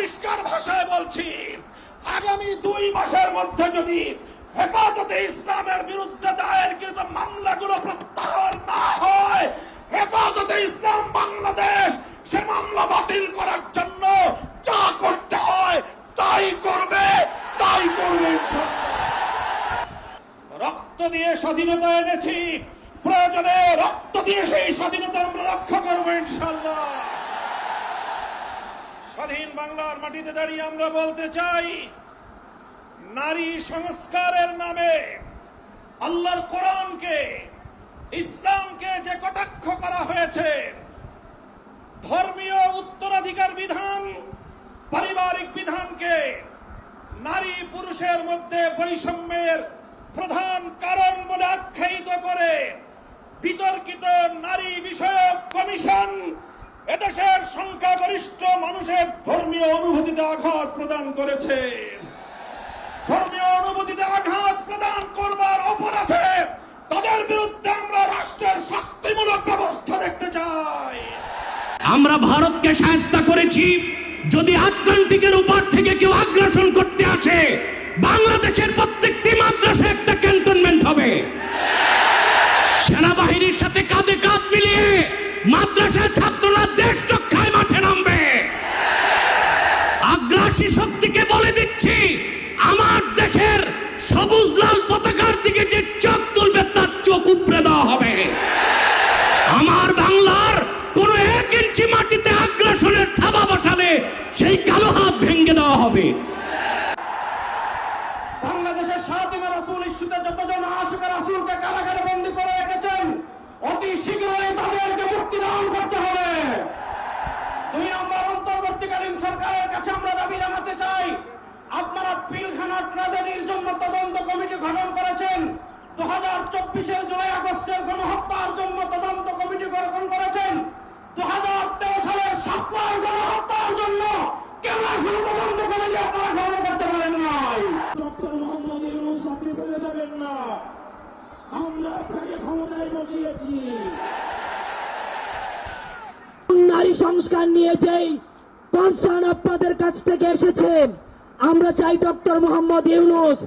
পরিষ্কার ভাষায় বলছি, আগামী দুই মাসের মধ্যে যদি হেফাজতে ইসলামের বিরুদ্ধে দায়েরকৃত মামলাগুলো প্রত্যাহার না হয়, হেফাজতে ইসলাম বাংলাদেশ সে মামলা বাতিল করার জন্য যা করতে হয় তাই করবে তাই করবে রক্ত দিয়ে স্বাধীনতা এনেছি, প্রয়োজনে রক্ত দিয়ে সেই স্বাধীনতা আমরা রক্ষা করব ইনশাল্লাহ স্বাধীন বাংলার মাটিতে দাঁড়িয়ে আমরা বলতে চাই, নারী সংস্কারের নামে আল্লাহর কোরআনকে, ইসলামকে যে কটাক্ষ করা হয়েছে, ধর্মীয় উত্তরাধিকার বিধান, পারিবারিক বিধানকে নারী পুরুষের মধ্যে বৈষম্যের প্রধান কারণ বলে আখ্যায়িত করে বিতর্কিত নারী বিষয়ক কমিশন এদেশের সংখ্যাগরিষ্ঠ মানুষের ধর্মীয় অনুভূতিতে আঘাত প্রদান করেছে। ধর্মীয় অনুভূতিতে আঘাত প্রদান করবার অপরাধে তাদের বিরুদ্ধে আমরা রাষ্ট্রের শাস্তিমূলক ব্যবস্থা দেখতে চাই। আমরা ভারতকে সাহায্য করেছি। যদি আটলান্টিকের উপর থেকে কেউ আগ্রাসন করতে আসে, বাংলাদেশের প্রত্যেকটি মাদ্রাসা একটা ক্যান্টনমেন্ট হবে। সেনাবাহিনীর সাথে কাঁধে কাঁধ মিলিয়ে মাদ্রাসার ছাত্ররা নামবে। আগ্রাসী শক্তিকে বলে দিচ্ছি, আমার দেশের সবুজ পতাকার দিকে যে চোখ তার চোখ উপড়ে দেওয়া হবে। আমার বাংলার কোন এক ইঞ্চি মাটিতে আগ্রাসনের থাবা বসালে সেই কালো হাত ভেঙে দেওয়া হবে বাংলাদেশের সাতিমা রাসূল ইস্যুতে যতজন আশিক রাসূলকে কারাগারে বন্দী করে রেখেছেন অতি শীঘ্রই তাদেরকে মুক্তি দান করতে হবে দুই নম্বর অন্তর্বর্তীকালীন সরকারের কাছে আমরা দাবি জানাতে চাই আপনারা পিলখানা ট্র্যাজেডির জন্য তদন্ত কমিটি গঠন করেছেন দু জুলাই আগস্টের গণহত্যার জন্য তদন্ত কমিটি গঠন করেছেন। দু হাজার তেরো সালের সাতবার গণহত্যার জন্য কেন এখনও তদন্ত কমিটি আপনারা গঠন করতে পারেন নাই? ডক্টর মোহাম্মদ ইউনুস আপনি বলে যাবেন না। আমরা আপনাকে ক্ষমতায় বসিয়েছি। নারী সংস্কার নিয়ে যেই কনসার্ন আপনাদের কাছ থেকে এসেছে আমরা চাই ডক্টর মোহাম্মদ ইউনুস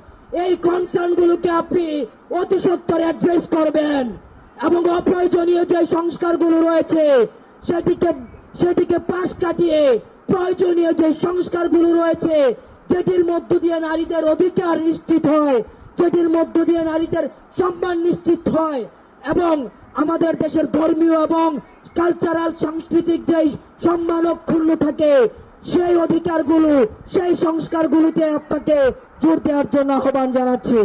এই কনসার্ন গুলোকে আপনি অতি সত্তর অ্যাড্রেস করবেন এবং অপ্রয়োজনীয় যে সংস্কারগুলো রয়েছে, সেটিকে সেটিকে পাশ কাটিয়ে প্রয়োজনীয় যে সংস্কারগুলো রয়েছে, যেটির মধ্য দিয়ে নারীদের অধিকার নিশ্চিত হয়, যেটির মধ্য দিয়ে নারীদের সম্মান নিশ্চিত হয় এবং আমাদের দেশের ধর্মীয় এবং কালচারাল সাংস্কৃতিক যে সম্মান অক্ষুণ্ণ থাকে, সেই অধিকারগুলো, সেই সংস্কারগুলোতে আপনাকে জোর দেওয়ার জন্য আহ্বান জানাচ্ছি।